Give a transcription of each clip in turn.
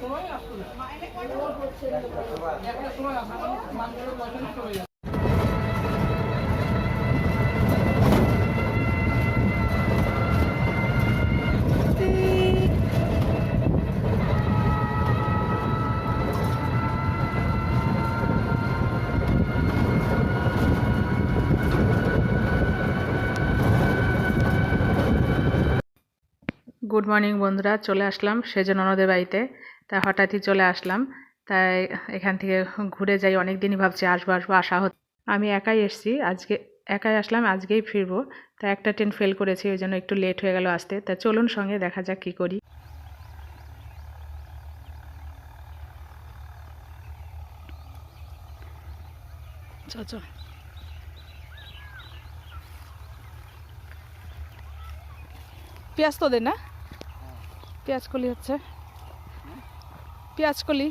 সময় আসতো না। একটা সময় আসতো গুড মর্নিং বন্ধুরা, চলে আসলাম সেজ ননদের বাড়িতে। তাই হঠাৎই চলে আসলাম, তাই এখান থেকে ঘুরে যাই অনেক দিনই ভাবছি আসব আসব, আসা হচ্ছে আমি একাই এসেছি, আজকে একাই আসলাম, আজকেই ফিরবো। তা একটা ট্রেন ফেল করেছি, ওই জন্য একটু লেট হয়ে গেল আসতে। তা চলুন সঙ্গে, দেখা যাক কী করি। পেঁয়াজ তো না? পেঁয়াজ কলি হচ্ছে। পেঁয়াজ কলি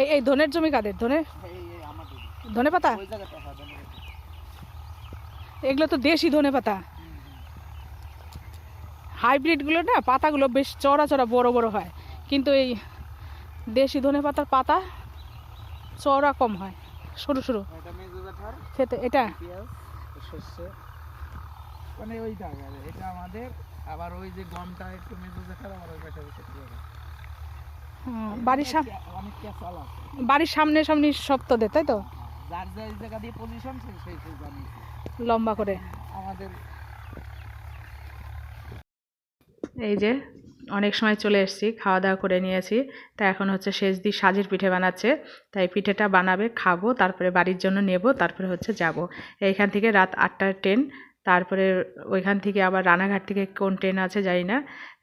এই এই ধনের জমি কাদের? ধনে ধনে পাতা? এগুলো তো দেশি ধনে পাতা। হাইব্রিডগুলো না পাতাগুলো বেশ চড়া চড়া বড় বড় হয়। কিন্তু এই দেশি ধনে পাতার পাতা চড়া কম হয় সরু সরু। এটা খেতে এটা? মানে ওই জায়গায় এটা আমাদের আবার ওই যে গমটা একটু মেজো কাঠার আবার ওই পাশে হুম, বাড়ির সামনে অনেক ক্যাসাল আছে। বাড়ির সামনে সামনে সব তো দে তাই তো? যার যার জায়গা দিয়ে পজিশন সেই সেই সেই জানিয়েছে। লম্বা করে। আমাদের এই যে অনেক সময় চলে এসেছি খাওয়া দাওয়া করে নিয়েছি। তা এখন হচ্ছে শেষ দি সাজির পিঠে বানাচ্ছে। তাই পিঠেটা বানাবে খাব তারপরে বাড়ির জন্য নেব তারপরে হচ্ছে যাব। এইখান থেকে রাত আটটার ট্রেন তারপরে ওইখান থেকে আবার রানাঘাট থেকে কোন ট্রেন আছে জানি না,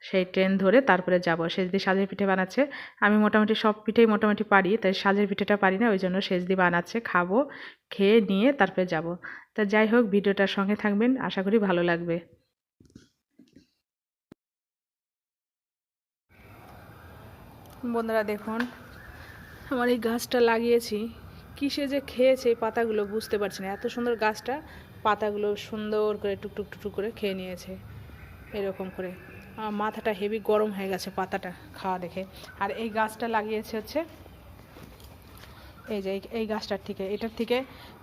সেই ট্রেন ধরে তারপরে যাব। শেষ দি সাজের পিঠে বানাচ্ছে। আমি মোটামুটি সব পিঠেই মোটামুটি পারি, তাই সাজের পিঠেটা পারি না ওই জন্য শেষ দি বানাচ্ছে। খাব, খেয়ে নিয়ে তারপরে যাব। তা যাই হোক, ভিডিওটার সঙ্গে থাকবেন, আশা করি ভালো লাগবে। বন্ধুরা দেখুন, আমার এই গাছটা লাগিয়েছি। কিসে যে খেয়েছে এই পাতাগুলো বুঝতে পারছি না। এত সুন্দর গাছটা পাতাগুলো সুন্দর করে টুকটুক টুকটুক করে খেয়ে নিয়েছে, এরকম করে। মাথাটা হেভি গরম হয়ে গেছে পাতাটা খাওয়া দেখে। আর এই গাছটা লাগিয়েছে হচ্ছে, এই যে এই গাছটার থেকে, এটার থেকে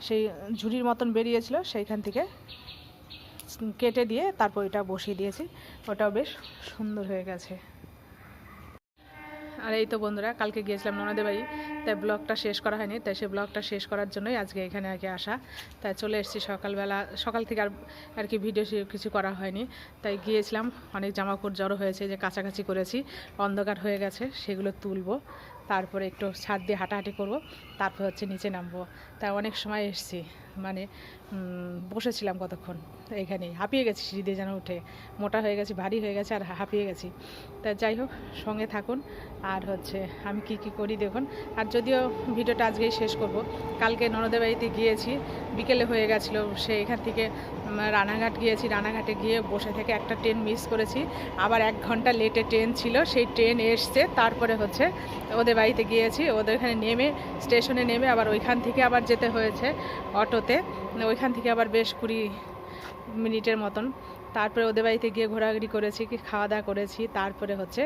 সেই ঝুড়ির মতন বেরিয়েছিল, সেইখান থেকে কেটে দিয়ে তারপর এটা বসিয়ে দিয়েছি। ওটাও বেশ সুন্দর হয়ে গেছে। আর এই তো বন্ধুরা, কালকে গিয়েছিলাম ননদের বাড়ি, তাই ব্লগটা শেষ করা হয়নি, তাই সেই ব্লগটা শেষ করার জন্যই আজকে এখানে আর কি আসা। তাই চলে এসেছি সকালবেলা, সকাল থেকে আর আর কি ভিডিও কিছু করা হয়নি। তাই গিয়েছিলাম, অনেক জামাকাপড় জড়ো হয়েছে, যে কাছাকাছি করেছি, অন্ধকার হয়ে গেছে, সেগুলো তুলবো, তারপরে একটু ছাদ দিয়ে হাঁটাহাঁটি করব, তারপর হচ্ছে নিচে নামবো। তাই অনেক সময় এসেছি। মানে বসেছিলাম কতক্ষণ? এখানেই হাঁপিয়ে গেছি সিঁড়ি দিয়ে যেন উঠে। মোটা হয়ে গেছি, ভারী হয়ে গেছে আর হাঁপিয়ে গেছি। তা যাই হোক, সঙ্গে থাকুন। আর হচ্ছে, আমি কি কি করি দেখুন। আর যদিও ভিডিওটা আজকেই শেষ করব, কালকে ননদের বাড়িতে গিয়েছি। বিকেলে হয়ে গেছিল, সে এখান থেকে রানাঘাট গিয়েছি। রানাঘাটে গিয়ে বসে থেকে একটা ট্রেন মিস করেছি। আবার এক ঘণ্টা লেটে ট্রেন ছিল, সেই ট্রেন এসছে। তারপরে হচ্ছে, ওদের বাড়িতে গিয়েছি। ওদের এখানে নেমে, স্টেশনে নেমে আবার ওইখান থেকে আবার যেতে হয়েছে অটোতে। ওইখান থেকে আবার বেশ কুড়ি মিনিটের মতন। তারপরে ওদের বাড়িতে গিয়ে ঘোরাঘুরি করেছি, কি খাওয়া দাওয়া করেছি, তারপরে হচ্ছে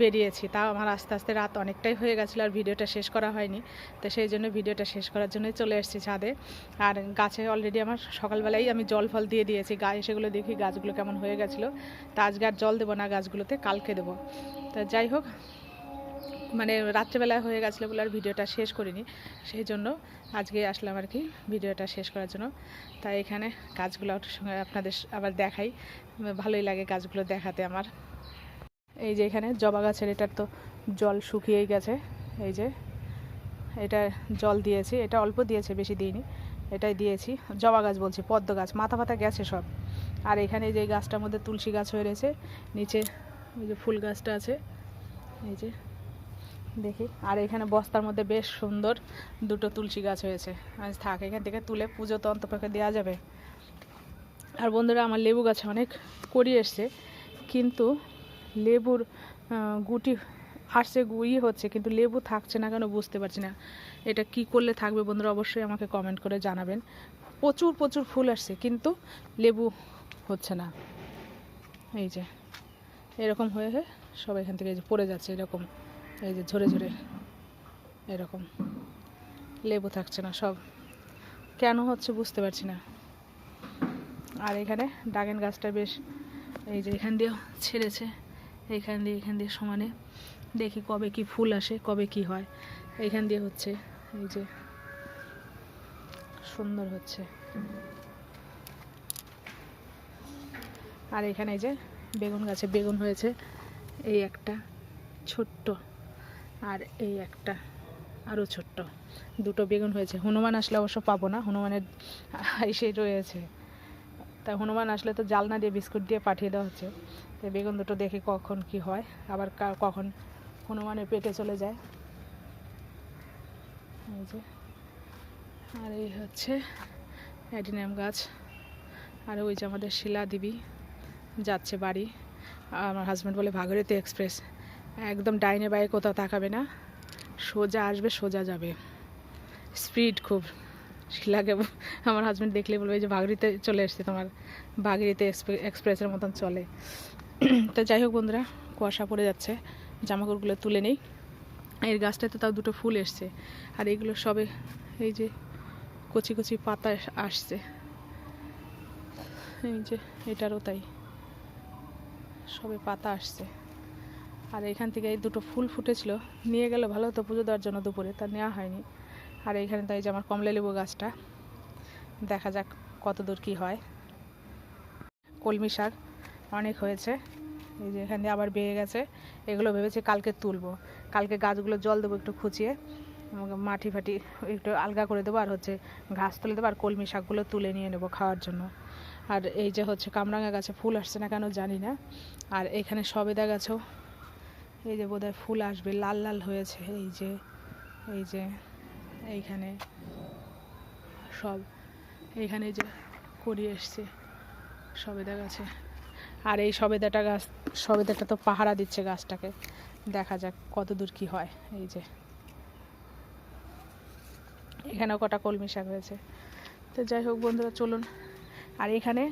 বেরিয়েছি। তাও আমার আস্তে আস্তে রাত অনেকটাই হয়ে গেছিল আর ভিডিওটা শেষ করা হয়নি। তো সেই জন্য ভিডিওটা শেষ করার জন্যই চলে এসেছি ছাদে। আর গাছে অলরেডি আমার সকালবেলাই আমি জল ফল দিয়ে দিয়েছি। গায়ে সেগুলো দেখি গাছগুলো কেমন হয়ে গেছিল। তা আজকে আর জল দেবো না গাছগুলোতে, কালকে দেবো। তা যাই হোক মানে রাত্রেবেলা হয়ে গেছিল বলে আর ভিডিওটা শেষ করিনি, সেই জন্য আজকে আসলাম আর কি ভিডিওটা শেষ করার জন্য। তাই এখানে গাছগুলো সঙ্গে আপনাদের আবার দেখাই, ভালোই লাগে গাছগুলো দেখাতে আমার। এই যে এখানে জবা গাছের এটার তো জল শুকিয়েই গেছে, এই যে এটা জল দিয়েছি, এটা অল্প দিয়েছে, বেশি দিইনি, এটাই দিয়েছি। জবা গাছ বলছি, পদ্ম গাছ, মাথা ফাতা গেছে সব। আর এখানে যে গাছটার মধ্যে তুলসী গাছ হয়ে রয়েছে, নিচে ওই যে ফুল গাছটা আছে, এই যে দেখি। আর এখানে বস্তার মধ্যে বেশ সুন্দর দুটো তুলসী গাছ হয়েছে। আজ থাক, এখান থেকে তুলে পুজো তো অন্তপক্ষে দেওয়া যাবে। আর বন্ধুরা, আমার লেবু গাছে অনেক করি এসছে, কিন্তু লেবুর গুটি আসছে, গুই হচ্ছে, কিন্তু লেবু থাকছে না কেন বুঝতে পারছি না। এটা কি করলে থাকবে বন্ধুরা, অবশ্যই আমাকে কমেন্ট করে জানাবেন। প্রচুর প্রচুর ফুল আসছে, কিন্তু লেবু হচ্ছে না। এই যে, এরকম হয়ে হয়ে সব এখান থেকে পড়ে যাচ্ছে এরকম। এই যে ঝরে ঝরে এরকম। লেবু থাকছে না সব। কেন হচ্ছে বুঝতে পারছি না। আর এখানে ড্রাগন গাছটা বেশ এই যে এখান দিয়েও ছেড়েছে। এইখান দিয়ে এখান দিয়ে সমানে দেখি কবে কি ফুল আসে, কবে কি হয়। এইখান দিয়ে হচ্ছে এই যে সুন্দর হচ্ছে। আর এখানে এই যে বেগুন গাছে বেগুন হয়েছে। এই একটা ছোট্ট আর এই একটা, আরও ছোট্ট। দুটো বেগুন হয়েছে। হনুমান আসলে অবশ্য পাবো না। হনুমানের এসে রয়েছে। তা হনুমান আসলে তো জালনা দিয়ে বিস্কুট দিয়ে পাঠিয়ে দেওয়া হচ্ছে। তো বেগুন দুটো দেখি কখন কি হয়। আবার কখন হনুমানের পেটে চলে যায়। এই যে। আর এই হচ্ছে অ্যাডিনিয়াম গাছ। আর ওই যে আমাদের শিলা দেবী যাচ্ছে বাড়ি। আমার হাজব্যান্ড বলে ভাগীরথী এক্সপ্রেস একদম ডাইনে বাইরে কোথাও তাকাবে না। সোজা আসবে, সোজা যাবে। স্পিড খুব। শিলাকে আমার হাজব্যান্ড দেখলে বলবে যে বাগড়িতে চলে এসছে তোমার। ভাগরিতে এক্সপ্রেসের মতন চলে। তো যাই হোক বন্ধুরা, কুয়াশা পড়ে যাচ্ছে। জামাকাপড়গুলো তুলে নেই। এর গাছটাতে তাও দুটো ফুল এসছে। আর এগুলো সবে এই যে কচি কচি পাতা আসছে। এই যে এটারও তাই। সবে পাতা আসছে। আর এখান থেকে এই দুটো ফুল ফুটেছিল। নিয়ে গেলে, ভালো হতো পুজো দেওয়ার জন্য দুপুরে, তা নেওয়া হয়নি। আর এইখানে তাই যে আমার কমলা লেবু গাছটা, দেখা যাক কত দূর কী হয়। কলমি শাক অনেক হয়েছে, এই যে এখান দিয়ে আবার বেয়ে গেছে। এগুলো ভেবেছি কালকে তুলবো। কালকে গাছগুলো জল দেবো একটু খুঁচিয়ে মাটি ফাটি একটু আলগা করে দেবো, আর হচ্ছে ঘাস তুলে দেবো, আর কলমি শাকগুলো তুলে নিয়ে নেব খাওয়ার জন্য। আর এই যে হচ্ছে কামরাঙা গাছে ফুল আসছে না কেন জানি না। আর এখানে সবেদা গাছেও এই যে বোধহয় ফুল আসবে, লাল লাল হয়েছে, এই যে এই যে, এইখানে সব, এইখানে যে করি এসছে, সবেদা গাছে। আর এই সবেদাটা গাছ, সবেদাটা তো পাহারা দিচ্ছে গাছটাকে। দেখা যাক কত দূর কী হয়, এই যে। এখানেও কটা কলমি শাক হয়েছে। তো যাই হোক বন্ধুরা, চলুন। আর এখানে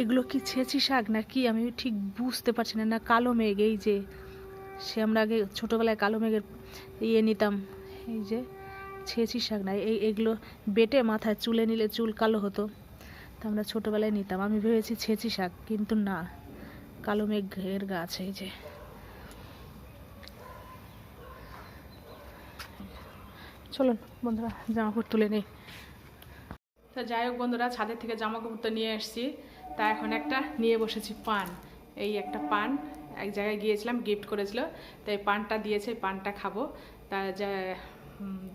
এগুলো কি ছেঁচি শাক না কি আমি ঠিক বুঝতে পারছি না না কালো মেঘ, এই যে। সে আমরা আগে ছোটোবেলায় কালো মেঘের ইয়ে নিতাম, এই যে ছেঁচি শাক না, এই এগুলো বেটে মাথায় চুলে নিলে চুল কালো হতো, তা আমরা ছোটোবেলায় নিতাম। আমি ভেবেছি ছেঁচি শাক, কিন্তু না, কালো মেঘের গাছ, এই যে। চলুন বন্ধুরা জামা কাপড় তুলে নেই। তো যাই হোক বন্ধুরা, ছাদের থেকে জামা কাপড় তো নিয়ে এসেছি তা এখন একটা নিয়ে বসেছি পান, এই একটা পান। এক জায়গায় গিয়েছিলাম গিফট করেছিল। তাই পানটা দিয়েছে, পানটা খাব। তা যা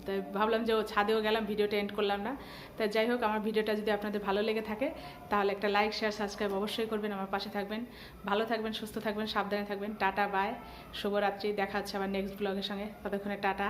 তাই ভাবলাম যে ও ছাদেও গেলাম, ভিডিওটা এন্ড করলাম না। তা যাই হোক, আমার ভিডিওটা যদি আপনাদের ভালো লেগে থাকে, তাহলে একটা লাইক শেয়ার সাবস্ক্রাইব অবশ্যই করবেন, আমার পাশে থাকবেন। ভালো থাকবেন, সুস্থ থাকবেন, সাবধানে থাকবেন। টাটা বাই শুভরাত্রি, দেখা হচ্ছে আবার নেক্সট ব্লগের সঙ্গে। ততক্ষণে টাটা।